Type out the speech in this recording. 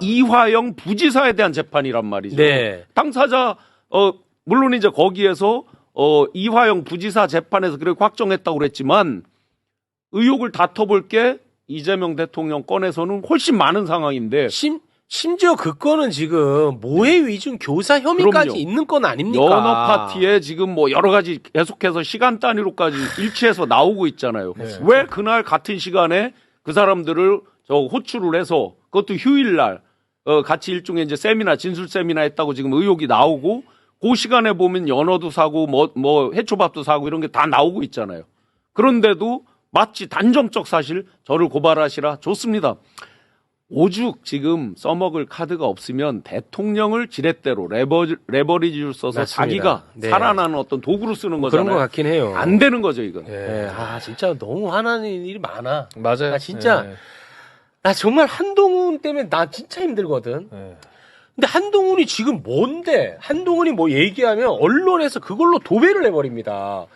이화영 부지사에 대한 재판이란 말이죠. 네. 당사자 어 물론 이제 거기에서 어 이화영 부지사 재판에서 그렇게 확정했다고 그랬지만 의혹을 다퉈볼 게 이재명 대통령 건에서는 훨씬 많은 상황인데 심 심지어 그 건은 지금 모해 위중 교사 혐의까지 그럼요. 있는 건 아닙니까? 여러 파티에 지금 뭐 여러 가지 계속해서 시간 단위로까지 일치해서 나오고 있잖아요. 네. 왜 그날 같은 시간에 그 사람들을 저 호출을 해서 그것도 휴일날 어 같이 일종의 이제 세미나 진술 세미나 했다고 지금 의혹이 나오고 그 시간에 보면 연어도 사고 뭐뭐 해초밥도 사고 이런 게 다 나오고 있잖아요. 그런데도 마치 단정적 사실 저를 고발하시라 좋습니다. 오죽 지금 써먹을 카드가 없으면 대통령을 지렛대로 레버, 레버리지를 써서 맞습니다. 자기가 네. 살아나는 어떤 도구로 쓰는 뭐 그런 거잖아요. 것 같긴 해요. 안 되는 거죠, 이건. 네. 아 진짜 너무 화나는 일이 많아. 맞아요. 아, 진짜. 네. 나 정말 한동훈 때문에 나 진짜 힘들거든. 네. 근데 한동훈이 지금 뭔데? 한동훈이 뭐 얘기하면 언론에서 그걸로 도배를 해버립니다.